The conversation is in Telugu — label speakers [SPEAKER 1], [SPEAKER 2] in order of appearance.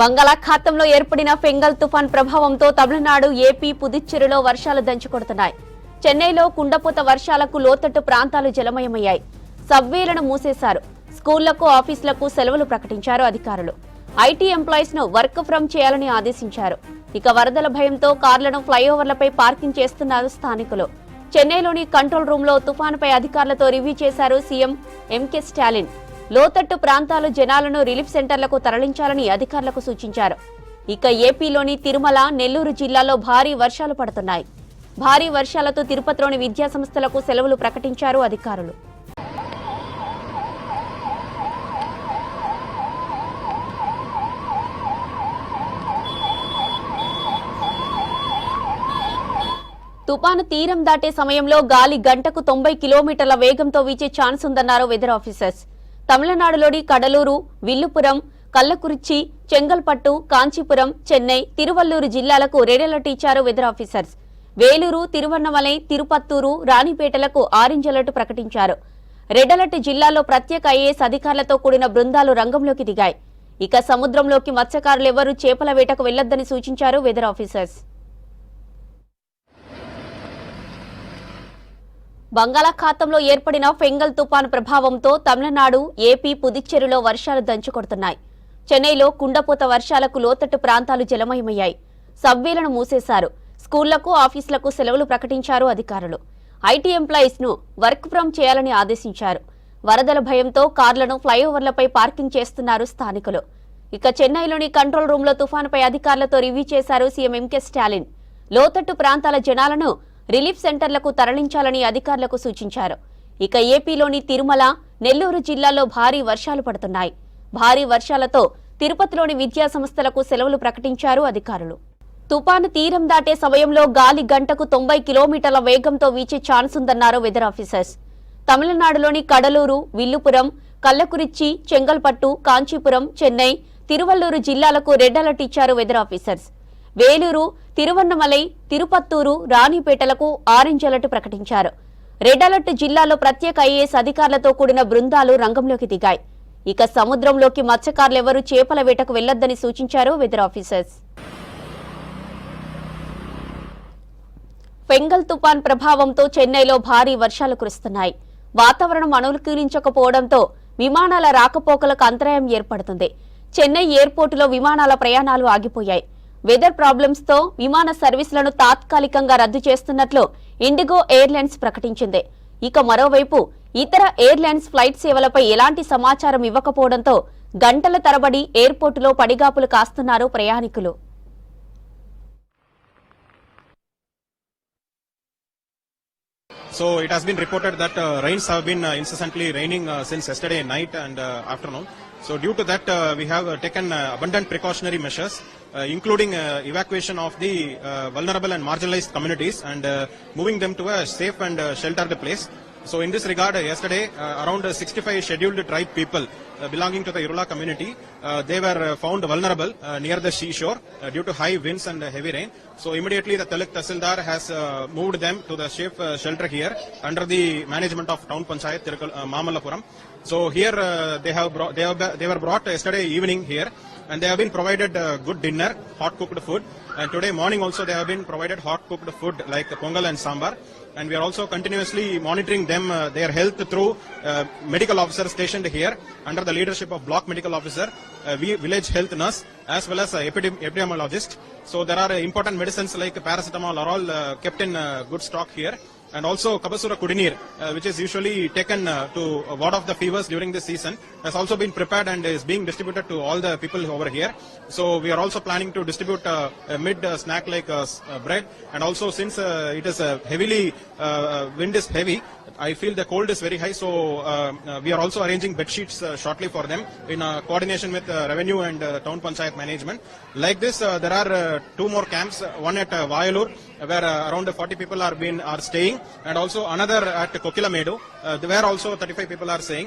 [SPEAKER 1] బంగాళాఖాతంలో ఏర్పడిన ఫెంగల్ తుఫాన్ ప్రభావంతో తమిళనాడు ఏపీ పుదుచ్చేరిలో వర్షాలు దంచుకొడుతున్నాయి. చెన్నైలో కుండపోత వర్షాలకు లోతట్టు ప్రాంతాలు జలమయమయ్యాయి. సబ్వేలను మూసేశారు. స్కూళ్ళకు ఆఫీసులకు సెలవులు ప్రకటించారు అధికారులు. ఐటీ ఎంప్లాయీస్ను వర్క్ ఫ్రం చేయాలని ఆదేశించారు. ఇక వరదల భయంతో కార్లను ఫ్లైఓవర్లపై పార్కింగ్ చేస్తున్నారు స్థానికులు. చెన్నైలోని కంట్రోల్ రూమ్లో తుఫాన్పై తుఫానుపై అధికారులతో రివ్యూ చేశారు సీఎం ఎంకే స్టాలిన్. లోతట్టు ప్రాంతాలు జనాలను రిలీఫ్ సెంటర్లకు తరలించాలని అధికారులకు సూచించారు. ఇక ఏపీలోని తిరుమల నెల్లూరు జిల్లాలో భారీ వర్షాలు పడుతున్నాయి. భారీ వర్షాలతో తిరుపతిలోని విద్యాసంస్థలకు సెలవులు ప్రకటించారు అధికారులు. తుపాను తీరం దాటే సమయంలో గాలి గంటకు తొంభై కిలోమీటర్ల వేగంతో వీచే ఛాన్స్ ఉందన్నారు వెదర్ ఆఫీసర్స్. తమిళనాడులోని కడలూరు విల్లుపురం కల్లకురిచి చెంగల్పట్టు కాంచీపురం చెన్నై తిరువల్లూరు జిల్లాలకు రెడ్ అలర్ట్ ఇచ్చారు వెదర్ ఆఫీసర్స్. వేలూరు తిరువన్నమలై తిరుపత్తూరు రాణిపేటలకు ఆరెంజ్ అలర్ట్ ప్రకటించారు. రెడ్ అలర్ట్ జిల్లాలో ప్రత్యేక ఐఏఎస్ అధికారులతో కూడిన బృందాలు రంగంలోకి దిగాయి. ఇక సముద్రంలోకి మత్స్యకారులెవరూ చేపల వేటకు వెళ్ళొద్దని సూచించారు వెదర్ ఆఫీసర్స్. బంగాళాఖాతంలో ఏర్పడిన ఫెంగల్ తుపాను ప్రభావంతో తమిళనాడు ఏపీ పుదుచ్చేరిలో వర్షాలు దంచుకొడుతున్నాయి. చెన్నైలో కుండపోత వర్షాలకు లోతట్టు ప్రాంతాలు జలమయమయ్యాయి. సబ్వేలను మూసేశారు. స్కూళ్ళకు ఆఫీసులకు సెలవులు ప్రకటించారు అధికారులు. ఐటీ ఎంప్లాయీస్ను వర్క్ ఫ్రం చేయాలని ఆదేశించారు. వరదల భయంతో కార్లను ఫ్లైఓవర్లపై పార్కింగ్ చేస్తున్నారు స్థానికులు. ఇక చెన్నైలోని కంట్రోల్ రూమ్లో తుఫానుపై అధికారులతో రివ్యూ చేశారు సీఎం ఎంకే స్టాలిన్. లోతట్టు ప్రాంతాల జనాలను రిలీఫ్ సెంటర్లకు తరలించాలని అధికారులకు సూచించారు. ఇక ఏపీలోని తిరుమల నెల్లూరు జిల్లాలో భారీ వర్షాలు పడుతున్నాయి. భారీ వర్షాలతో తిరుపతిలోని విద్యా సంస్థలకు సెలవులు ప్రకటించారు అధికారులు. తుపాను తీరం దాటే సమయంలో గాలి గంటకు తొంభై కిలోమీటర్ల వేగంతో వీచే ఛాన్స్ ఉందన్నారు వెదర్ ఆఫీసర్స్. తమిళనాడులోని కడలూరు విల్లుపురం కల్లకురిచ్చి చెంగల్పట్టు కాంచీపురం చెన్నై తిరువల్లూరు జిల్లాలకు రెడ్ అలర్ట్ ఇచ్చారు వెదర్ ఆఫీసర్స్. వేలూరు తిరువన్నమలై తిరుపత్తూరు రాణిపేటలకు ఆరెంజ్ అలర్ట్ ప్రకటించారు. రెడ్ అలర్ట్ జిల్లాలో ప్రత్యేక ఐఏఎస్ అధికారులతో కూడిన బృందాలు రంగంలోకి దిగాయి. ఇక సముద్రంలోకి మత్స్యకారులెవరూ చేపల వేటకు వెళ్ళొద్దని సూచించారు వెదర్ ఆఫీసర్స్. ఫెంగల్ తుపాన్ ప్రభావంతో చెన్నైలో భారీ వర్షాలు కురుస్తున్నాయి. వాతావరణం అనుకూలించకపోవడంతో విమానాల రాకపోకలకు అంతరాయం ఏర్పడుతుంది. చెన్నై ఎయిర్పోర్టులో విమానాల ప్రయాణాలు ఆగిపోయాయి. వెదర్ ప్రాబ్లమ్స్తో విమాన సర్వీసులను తాత్కాలికంగా రద్దు చేస్తున్నట్లు ఇండిగో ఎయిర్లైన్స్ ప్రకటించింది ఇక మరోవైపు ఇతర ఎయిర్లైన్స్ ఫ్లైట్ సేవలపై ఎలాంటి సమాచారం ఇవ్వకపోవడంతో గంటల తరబడి ఎయిర్పోర్టులో పడిగాపులు కాస్తున్నారు ప్రయాణికులు
[SPEAKER 2] So it has been reported that uh, rains have been uh, incessantly raining uh, since yesterday night and uh, afternoon. So due to that, uh, we have uh, taken uh, abundant precautionary measures, uh, including uh, evacuation of the uh, vulnerable and marginalized communities and uh, moving them to a safe and uh, sheltered place. So in this regard, uh, yesterday, uh, around uh, 65 scheduled tribe people uh, belonging to the Irula community, uh, they were uh, found vulnerable near the seashore due to high winds and heavy rain. So immediately the Taluk Tahsildar has moved them to the safe shelter here under the management of Town Panchayat Mamallapuram. So here they have they, have, they were brought yesterday evening here and they have been provided uh, good dinner, hot cooked food. And today morning also they have been provided hot cooked food like pongal and sambar. And we are also continuously monitoring them, uh, their health through uh, medical officers stationed here under the leadership of block medical officer, uh, village health nurse, as well as uh, epidem- epidemiologist. So there are uh, important medicines like paracetamol are all uh, kept in uh, good stock here. And also Kabasura Kudinir, uh, which is usually taken uh, to uh, ward off the fevers during this season, has also been prepared and is being distributed to all the people over here. So we are also planning to distribute uh, a mid uh, snack like uh, uh, bread. And also since uh, it is uh, heavily, uh, wind is heavy, I feel the cold is very high. So uh, uh, we are also arranging bed sheets uh, shortly for them in uh, coordination with revenue and town panchayat management. Like this, there are two more camps, one at uh, Vayalur, where around 40 people are been are staying, and also another at Kokilamedu, uh, where also 35 people are staying.